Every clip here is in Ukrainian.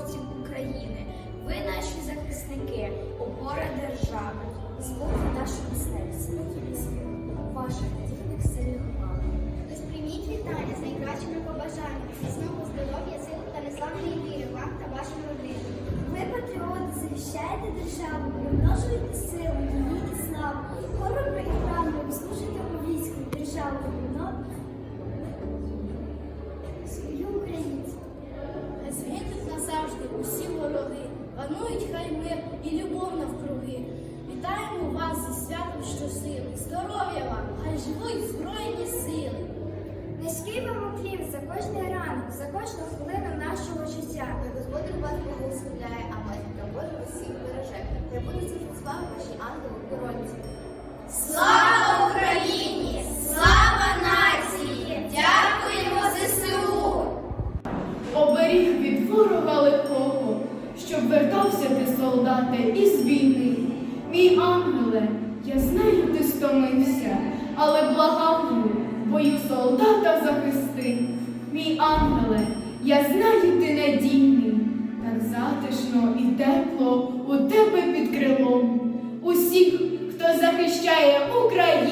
військовослужбовців України. Ви наші захисники, опора держави, звуки нашого серця, ваших надійних сильних мам. Прийміть вітання з найкращими побажаннями, міцного здоров'я, сил та незламної віри вам та вашим родинам. Ви патріоти, захищаєте державу, примножуєте силу, кожний ранок, за кожну хвилину нашого життя. Хай Господь вас благословляє, а матінка Божа всіх береже. Хай будуть завжди з вами ваші ангели-охоронці. Слава Україні! Слава нації! Дякуємо ЗСУ! Оберіг від ворога лихого, щоб вертався ти, солдате, із війни. Мій ангеле, я знаю, ти стомився, але благаю, бою солдата захисти. Мій ангеле, я знаю, ти надійний, так затишно і тепло у тебе під крилом. Усіх, хто захищає Україну,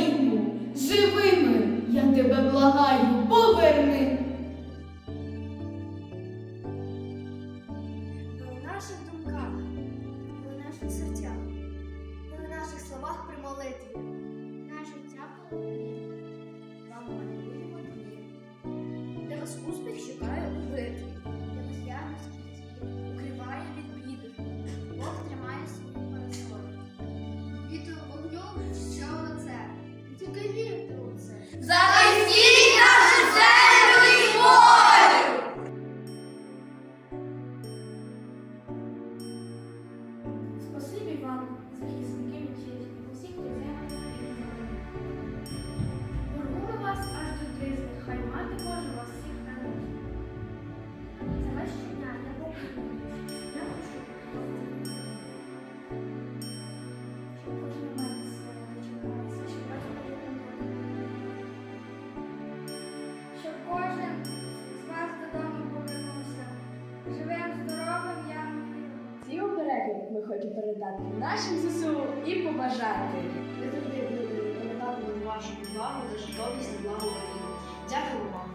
передати нашим ЗСУ і побажати. Ми завжди будемо пам'ятати вашу увагу за житомість та благо України. Дякую вам.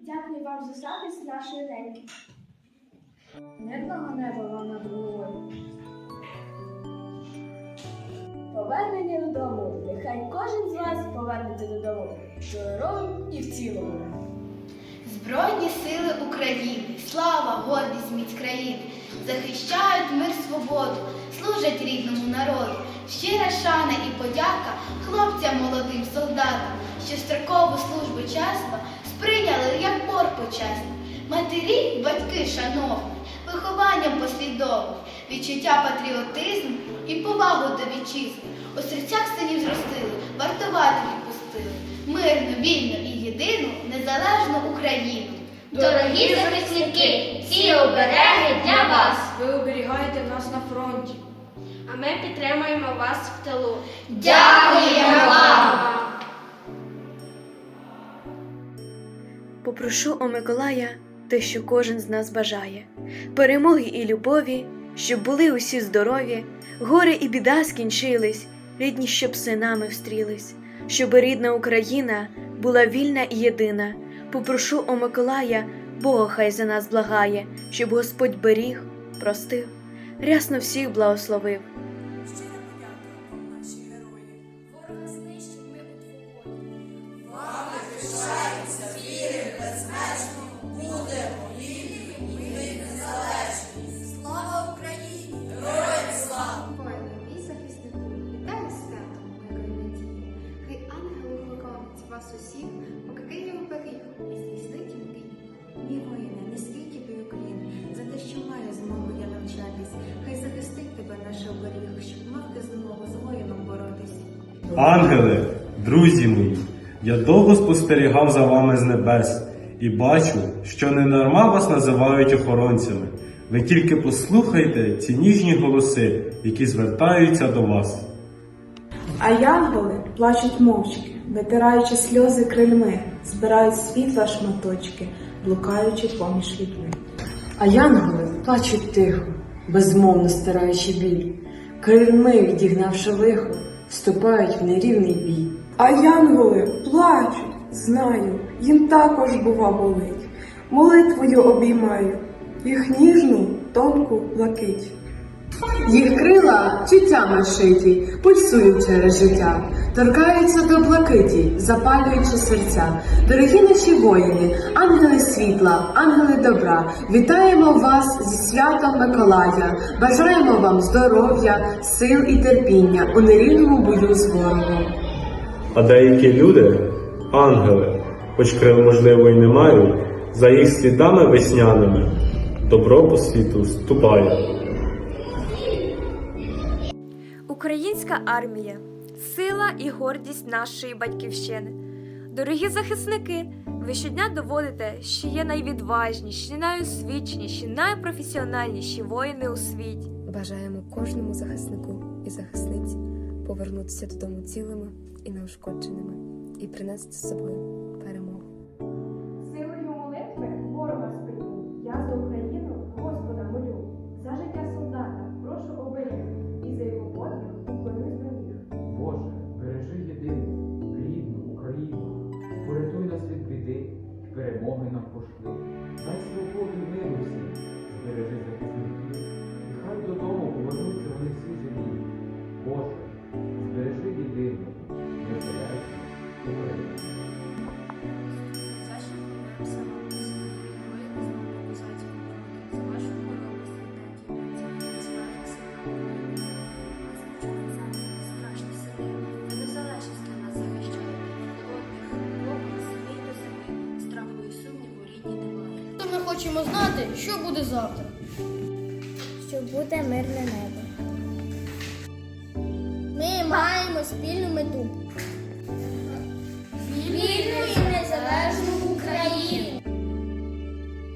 Дякую вам за захист нашої неньки. Мирного неба вам над головою. Повернення додому. Нехай кожен з вас повернеться додому здоровим і в цілому. Збройні сили України, слава, гордість, міць країни, захищають мир, свободу, служать рідному народу. Щира шана і подяка хлопцям молодим солдатам, що строкову службу чесно сприйняли як бор почесний. Матері, батьки, шановні, вихованням послідовних, відчуття патріотизму і повагу до вітчизни. У серцях синів зростили, вартувати відпустили. Мирну, вільну і єдину незалежну Україну. Дорогі захисники, ці обереги для вас! Ви оберігаєте нас на фронті. А ми підтримуємо вас в тилу. Дякуємо вам! Попрошу у Миколая те, що кожен з нас бажає, перемоги і любові, щоб були усі здорові, горе і біда скінчились, рідні, щоб синами встрілись, щоб рідна Україна була вільна і єдина. Попрошу у Миколая, Бога хай за нас благає, щоб Господь беріг, простив, рясно всіх благословив. Щиро подякуємо наші герої, ворога знищив ми у твоєму. Вами пишається, віри безмежно, будемо ми незалежні. Слава Україні! Героям слава! мій захиснику, вітаю святом, моєї надії. Хай ангели вас усіх. Друзі мої, я довго спостерігав за вами з небес і бачу, що ненарма вас називають охоронцями. Ви тільки послухайте ці ніжні голоси, які звертаються до вас. А янголи плачуть мовчки, витираючи сльози крильми, збирають світла шматочки, блукаючи поміж людьми. А янголи плачуть тихо, безмовно стираючи біль, крильми відігнавши лихо, вступають в нерівний бій. А янголи плачуть, знаю, їм також бува болить. Молитвою обіймаю їх ніжну, тонку блакить. Їх крила чуттями шиті, пульсують через життя, торкаються до блакиті, запалюючи серця. Дорогі наші воїни, ангели світла, ангели добра, вітаємо вас зі святом Миколая, бажаємо вам здоров'я, сил і терпіння у нерівному бою з ворогом. А деякі люди, ангели, хоч крил можливо і не мають, за їх слідами весняними, добро по світу ступає. Українська армія сила і гордість нашої батьківщини. Дорогі захисники, ви щодня доводите, що є найвідважніші, найосвіченіші, найпрофесіональніші воїни у світі. Бажаємо кожному захиснику і захисниці повернутися додому цілими і неушкодженими і принести з собою перемогу. Хочемо знати, що буде завтра. Що буде мирне небо. Ми маємо спільну мету. Вільну і незалежну Україну.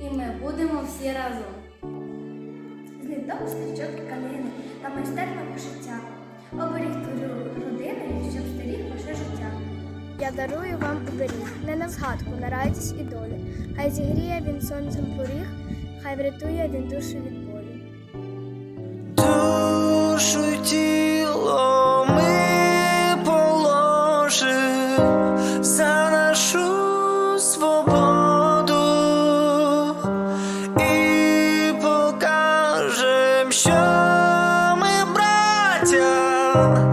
І ми будемо всі разом. З недовго стрічок тканини та майстерне пошиття. Оберіг твою родину, щоб стеріг ваше життя. Я дарую вам оберіг, не на згадку, на радість і долю. Хай зігріє він сонцем поріг, хай врятує він душу від болю. Душу тіло ми положим за нашу свободу і покажем, що ми браття